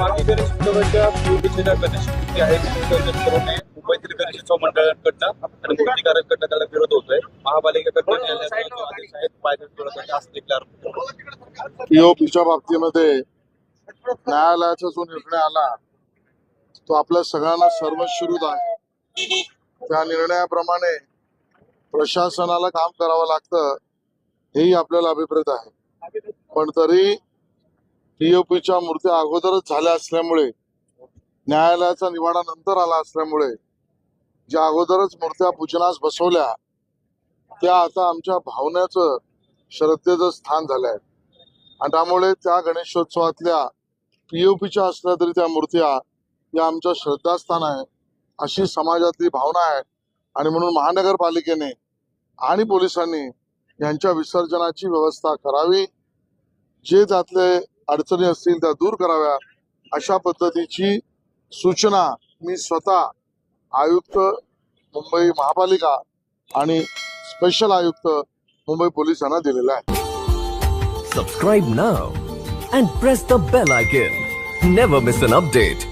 मागे गणेश उत्सवाच्या पूर्वीच्या मुंबईतील गणेशोत्सव मंडळांकडनं आणि मूर्तीकारांकडनं त्याला विरोध होतोय. महापालिकेकडनं आदेश पायदळ असं डिक्लेअर पीओपीच्या बाबतीमध्ये न्यायालयाचा जो निर्णय आला तो आपल्या सगळ्यांना सर्वश्रुत आहे. त्या निर्णयाप्रमाणे प्रशासनाला काम करावं लागतं हेही आपल्याला अभिप्रेत आहे. पण तरी पीओपीच्या मूर्त्या अगोदरच झाल्या असल्यामुळे न्यायालयाचा निवाडा नंतर आला असल्यामुळे ज्या अगोदरच मूर्त्या पूजनास बसवल्या त्या आता आमच्या भावनेचं श्रद्धेचं स्थान झालंय. आणि त्यामुळे त्या गणेशोत्सवातल्या पीओपीच्या असल्या तरी त्या मूर्त्या या आमच्या श्रद्धास्थान आहे अशी समाजातली भावना आहे. आणि म्हणून महानगरपालिकेने आणि पोलिसांनी यांच्या विसर्जनाची व्यवस्था करावी जे त्यातले अडचणी असतील त्या दूर कराव्या अशा पद्धतीची सूचना मी स्वतः आयुक्त मुंबई महापालिका आणि स्पेशल आयुक्त मुंबई पोलिसांना दिलेला आहे. Subscribe now and press the bell icon never miss an update